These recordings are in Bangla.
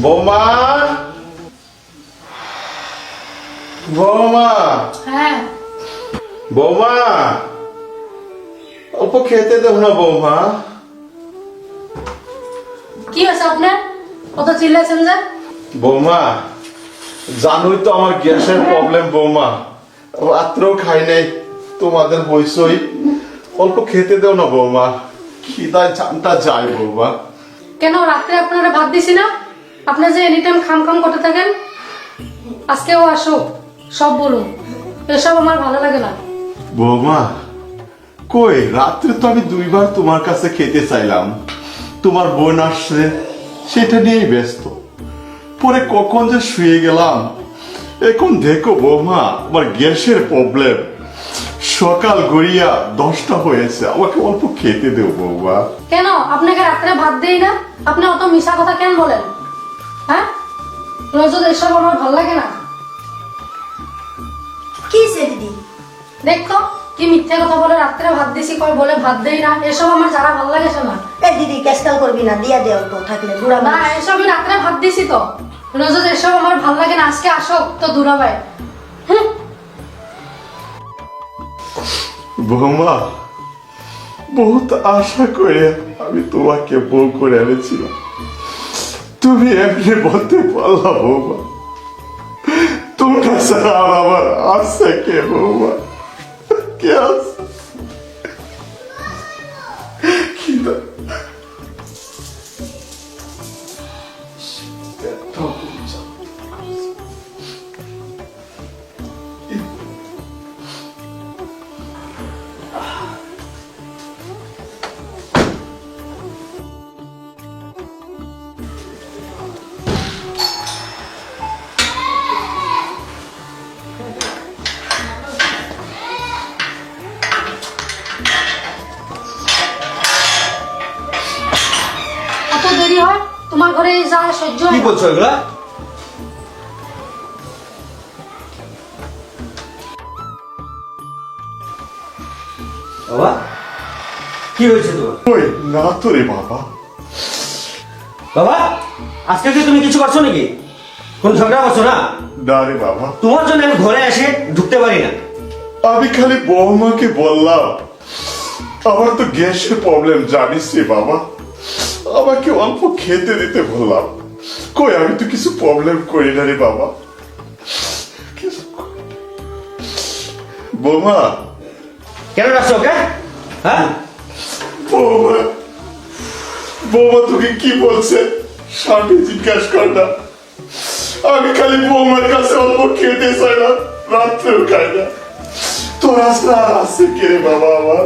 বৌমা? বৌমা? হ্যাঁ। বৌমা? অল্প খেতে দেব না বৌমা। কি হয়েছে আপনার? কত চিল্লাইছেন যে? বৌমা জানোই তো আমার গ্যাসের প্রবলেম বৌমা। রাত্রেও খাই নাই তোমাদের বইসই। অল্প খেতে দেও না বৌমা। খিদায় জানটা যায় বৌমা। কেন রাত্রে আপনারা ভাত দিছি না? আপনি যে এনি টাইম খাম খাম করতে থাকেন আজকেও আসো সব বলুন এসব আমার ভালো লাগে না। বৌমা কই? রাত্রে তো আমি দুইবার তোমার কাছে খেতে চাইলাম। তোমার বোন আসছে সেটা নিয়েই ব্যস্ত। পরে কখন যে শুয়ে গেলাম এখন দেখো বৌমা আমার গ্যাসের প্রবলেম সকাল গড়িয়া দশটা হয়েছে আমাকে অল্প খেতে দেও বৌমা। কেন? আপনাকে রাত্রে ভাত দেই না? আপনি অত মিশা কথা কেন বলেন? হ্যাঁ? এসব আমার ভালো লাগে না। কি সে দিদি? দেখো কি মিথ্যে কথা বলে রাত্রে ভাত দিছি কয় বলে ভাত দেই না এসব আমার যারা ভালো লাগে না এ দিদি ক্যাস্টাল করবি না দিয়া দেও তো থাকলে বুড়া না এসব আমি রাত্রে ভাত দিছি তো। রোজ এসব আমার ভালো লাগে না আজকে আসো তো দূরাবাই হুম? বৌমা বহুত আশা করে আমি তোমাকে বউ করে এনেছিলাম। তুমি এমনি বলতে পারলা বৌমা তোমরা ছাড়া আর আমার আছে কে বৌমা কে আছে কি ঘরে যা সহ্য কি বলছো এগুলা? বাবা কি হয়েছে তোমার? ওই না তো রে বাবা। বাবা আজকে কি তুমি কিছু করছ নাকি? কোন ঝগড়া করছ না? না রে বাবা। তোমার জন্য আমি ঘরে এসে ঢুকতে পারি না। আমি খালি বৌমাকে বললাম আমার তো গ্যাসের প্রবলেম জানিস রে বাবা। আমাকে অল্প খেতে দিতে বললাম। কই আমি তো কিছু প্রবলেম করি না রে বাবা। বৌমা। কেন রাখছো ওকে? হ্যাঁ? বৌমা। বৌমা তোকে কি বলছে? স্বামী জিজ্ঞাসা কর না। আমি খালি বৌমার কাছে অল্প খেতে চাই না রাত্রেও খাই না। তোর আসলে আর আছে কে রে বাবা আমার?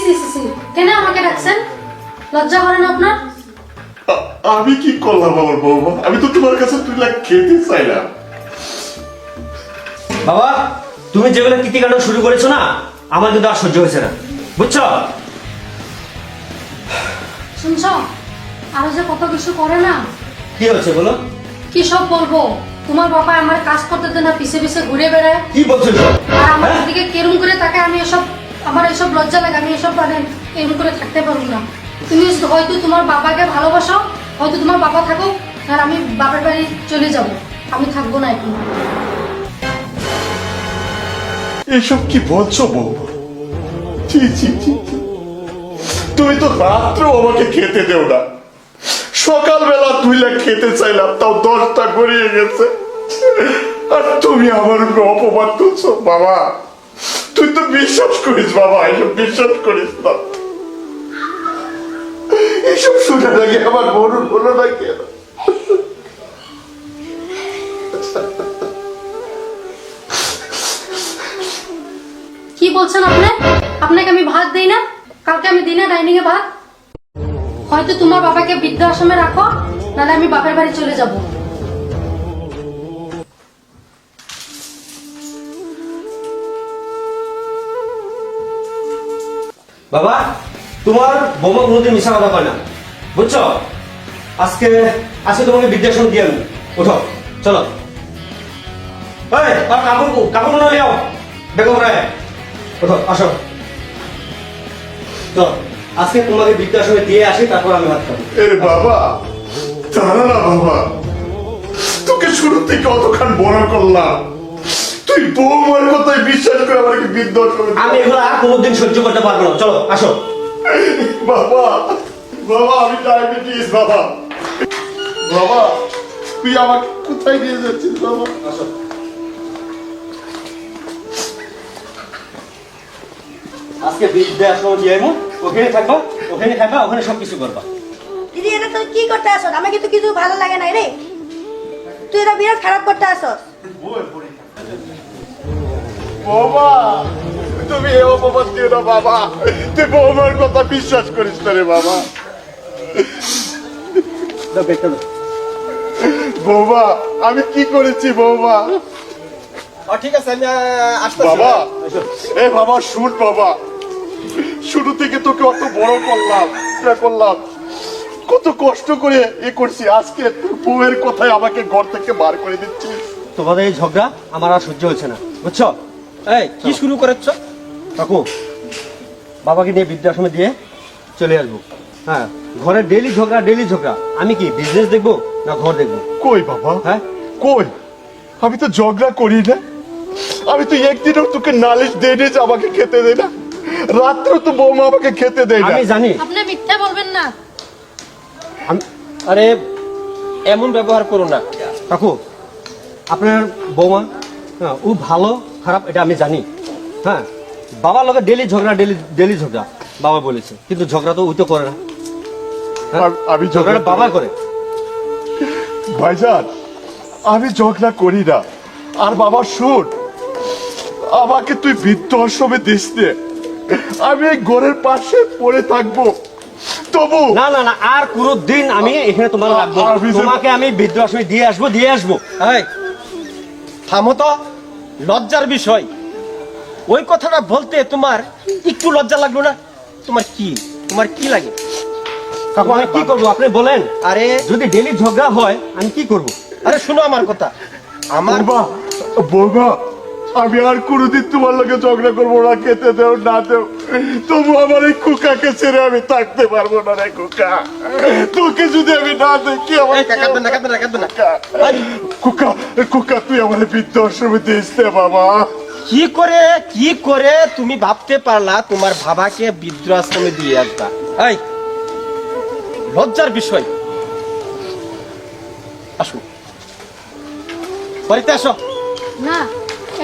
সি সি সি সি কেন আমাকে ডাকছেন? লজ্জা করেন আপনার? আমি কি করলাম আমার বৌমা? আমি তো তোমার কাছে লাখ খেতে চাইলাম। বাবা তুমি যেগুলো কীর্তিকাণ্ড শুরু করেছ না আমার কিন্তু আর সহ্য হয়েছে না। বুঝছ? শুনছ? আরও যে কত কিছু করে না? কি হচ্ছে বলো? কি সব বলব? তোমার বাবা আমার কাজ করতে দেয় না পিছে পিছে ঘুরে বেড়ায়। কি বলছো আর আমার হ্যাঁ? দিকে কেরম করে তাকে আমি এসব আমার এসব লজ্জা লাগে, আমি এসব মানে এরম করে থাকতে পারব না। তুমি হয়তো তোমার বাবাকে ভালোবাসো, হয়তো তোমার বাবা থাকো আর আমি বাবার বাড়ি চলে যাব। আমি থাকব না এখন। এসব কি বলছো ছি ছি ছি ছি। তুমি তো রাত্রেও আমাকে খেতে দেও না। সকালবেলা লাখ খেতে চাইলাম, তাও দশটা গড়িয়ে গেছে। আর তুমি আমার উপরে অপমান করছ বাবা। তুই তো বিশ্বাস করিস, বাবা, এসব বিশ্বাস করিস না। এসব শুনে নাকি আমার মরুন হলো না কি বলছেন আপনি? আপনাকে আমি ভাত দেই না? কালকে আমি দিনে ডাইনিং এ ভাত। হয়তো তোমার বাবাকে বৃদ্ধাশ্রমে রাখো, নাহলে আমি বাপের বাড়ি চলে যাব। বাবা, তোমার বোমা কোনোদিন মিশা কথা কয় না। বুঝছ? আজকে আজকে তোমাকে বিদ্যাসন দিয়ে আমি। উঠো, চলো। এই আর কাপড় কাপড় নিয়ে যাও বেগম রায় ওঠো আসো। তো আজকে তোমাকে বৃদ্ধাশ্রমে দিয়ে আসি, তারপর আমি ভাত খাব এর বাবা দাঁড়া না বাবা, তোকে শুরু থেকে অতখান বড় করলাম। তুই বৌমার কথায় বিশ্বাস করে আমাকে বিদ্যুৎ করে আমি এগুলো আর কোনোদিন সহ্য করতে পারব না। চলো আসো। বাবা বাবা আমি ডায়াবেটিস বাবা। বাবা তুই আমাকে কোথায় নিয়ে যাচ্ছিস বাবা? আসো। আজকে বৃদ্ধাশ্রমে দিয়ে আইবো ওখানে থাকবা? ওখানে থাকবা ওখানে সব কিছু করবা। দিদি এটা তুই কি করতে আসো? আমাকে তো কিছু ভালো লাগে না রে। তুই এটা বিরাট খারাপ করতে আসো। বাবা তুমি এ অপবাদ দিও না বাবা। তুই বৌমার কথা বিশ্বাস করিস না রে বাবা। বৌমা আমি কি করেছি বৌমা? ঠিক আছে আমি বাবা এ বাবা শুন বাবা। শুরু থেকে তোকে অত বড় করলাম করলাম। কত কষ্ট করে এ করছি আজকে তোর বউয়ের কথায় আমাকে ঘর থেকে বার করে দিচ্ছিস। তোমাদের এই ঝগড়া আমার আর সহ্য হচ্ছে না বুঝছ? এই কি শুরু করেছ? কাকু বাবাকে নিয়ে বৃদ্ধাশ্রমে দিয়ে চলে আসব। হ্যাঁ ঘরে ডেলি ঝগড়া ডেলি ঝগড়া। আমি কি বিজনেস দেখব না ঘর দেখব? কই বাবা? হ্যাঁ? কই? আমি তো ঝগড়া করি না। আমি তো একদিনও তোকে নালিশ দেই নি যে আমাকে খেতে দেয় না। রাত্রে তো বৌমা আমাকে খেতে দেয় না। আমি জানি। আপনি মিথ্যা বলবেন না। আমি আরে এমন ব্যবহার করো না। কাকু আপনার বৌমা হ্যাঁ ও ভালো খারাপ এটা আমি জানি। হ্যাঁ বাবার লগে ডেলি ঝগড়া ডেলি ডেলি ঝগড়া বাবা বলেছে। কিন্তু ঝগড়া তো ও তো করে না। হ্যাঁ? আমি- ঝগড়াটা ঝগড়া বাবা করে ভাইজান আমি ঝগড়া করি না। আর বাবা শুন আমাকে তুই বৃদ্ধ আশ্রমে দিস নে। আমি এই ঘরের পাশে পড়ে থাকব। তবু না না না আর কোনো দিন আমি এখানে তোমার রাখব তোমাকে আমি বৃদ্ধাশ্রমে দিয়ে আসব দিয়ে আসব। এই থামো তো। লজ্জার বিষয়। ওই কথাটা বলতে তোমার একটু লজ্জা লাগল না? তোমার কি? তোমার কি লাগে? কাকু আমি কি করব? আপনি বলেন। আরে যদি ডেলি ঝগড়া হয় আমি কি করব? আরে শোনো আমার কথা। আমার বৌমা বৌমা আমি আর কোনোদিন তোমার লোকে ঝগড়া করব না খেতে দেও না দেও। তবু আমার এই কুকাকে ছেড়ে আমি থাকতে পারব না রে কুকা তোকে যদি আমি না দেখি আমার। কুকা কুকা তুই আমার বৃদ্ধ আশ্রমে দিস বাবা। কি করে কি করে তুমি ভাবতে পারলা তোমার বাবাকে বৃদ্ধাশ্রমে দিয়ে আসবা? এই লজ্জার বিষয়। আসো। বাড়িতে আসো। না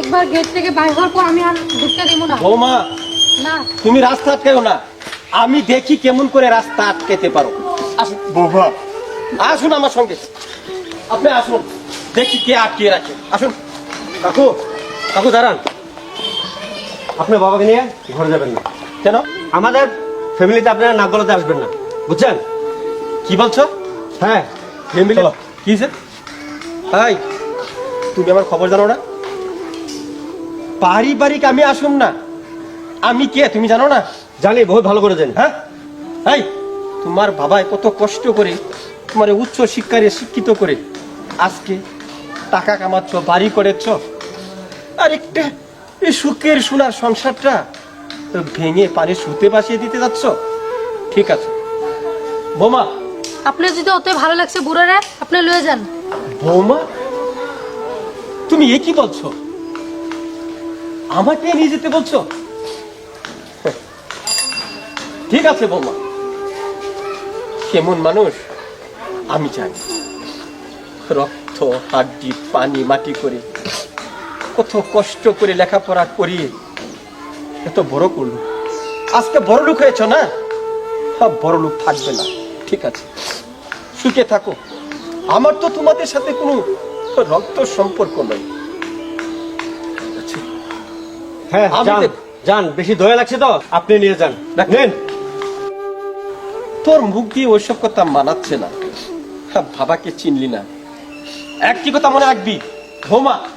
একবার গেট থেকে বাইর হওয়ার পর আমি আর ঢুকতে দেবো না। বৌমা তুমি রাস্তা আটকেও না। আমি দেখি কেমন করে রাস্তা আটকেতে পারো। আসুন। আসুন আমার সঙ্গে। আপনি আসুন। দেখি কে আটকিয়ে রাখে। আসুন। কাকু কাকু দাঁড়ান। আপনার বাবাকে নিয়ে ঘরে যাবেন না। কেন? আমাদের ফ্যামিলিতে আপনারা নাক গলাতে আসবেন না। বুঝছেন? কি বলছো? হ্যাঁ ফ্যামিলি কি হয়েছে? তাই তুমি আমার খবর জানো না? পারিবারিক আমি আসুন না। আমি কে তুমি জানো না? জানি বহুত ভালো করে জানি। হ্যাঁ? এই তোমার বাবা কত কষ্ট করে তোমার উচ্চ শিক্ষারে শিক্ষিত করে আজকে টাকা কামাচ্ছ বাড়ি করেছ। আর একটা এই সুখের সোনার সংসারটা ভেঙে পানি শুতে বাসিয়ে দিতে যাচ্ছ। ঠিক আছে। বোমা। আপনি যদি অত ভালো লাগছে বুড়ারে আপনি লয়ে যান। বৌমা তুমি এ কি বলছো? আমাকে নিয়ে যেতে বলছো? ঠিক আছে বৌমা। কেমন মানুষ? আমি জানি। রক্ত হাড্ডি পানি মাটি করে কত কষ্ট করে লেখাপড়া করিয়ে এত বড় করল আজকে বড় লোক হয়েছ না? সব বড় লোক থাকবে না। ঠিক আছে। সুখে থাকো। আমার তো তোমাদের সাথে কোনো রক্ত সম্পর্ক নয়। হ্যাঁ যান বেশি দয়া লাগছে তো। আপনি নিয়ে যান। নেন। তোর মুখ দিয়ে ওইসব কথা মানাচ্ছে না। হ্যাঁ, বাবাকে চিনলি না। একটি কথা মনে রাখবি? ভৌমা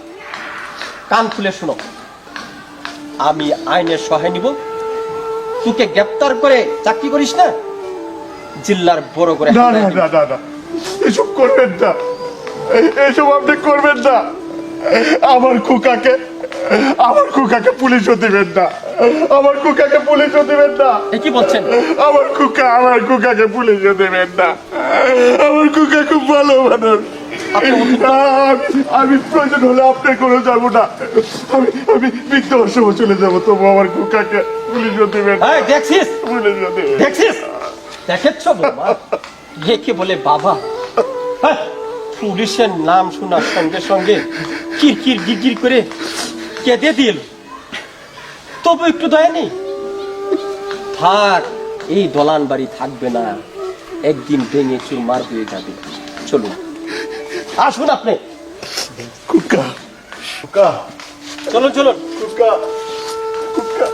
কান খুলে শোনো। আমি আইনের সহায় নিব। তোকে গ্রেপ্তার করে চাকরি করিস না? জিল্লার বড় করে না না না না না। এসব করবেন না। এসব আপনি করবেন না। আমার কুকাকে আমার কুকাকে পুলিশও দিবেন না। আমার কুকাকে পুলিশও দেবেন না। এ কি বলছেন? আমার কুকা আমার কুকাকে পুলিশও দেবেন না। আমার কুকা খুব ভালো মানুষ। আমি প্রয়োজন হলে আপনার করে যাব না। আমি আমি বৃদ্ধ অসময় চলে যাব তবু আমার কুকাকে পুলিশও দেবেন দেখছিস? পুলিশও দেবেন। দেখছিস? দেখেছ বৌমা? একে বলে বাবা? হ্যাঁ, পুলিশের নাম শোনার সঙ্গে সঙ্গে কিরকির গিরগির করে কেঁদে দিল। তবু একটু দয়া নেই। থাক এই দলান বাড়ি থাকবে না। একদিন ভেঙে চুর মার হয়ে যাবে। চলুন। আসুন আপনি। কুকা কুকা চলুন চলুন। কুকা কুকা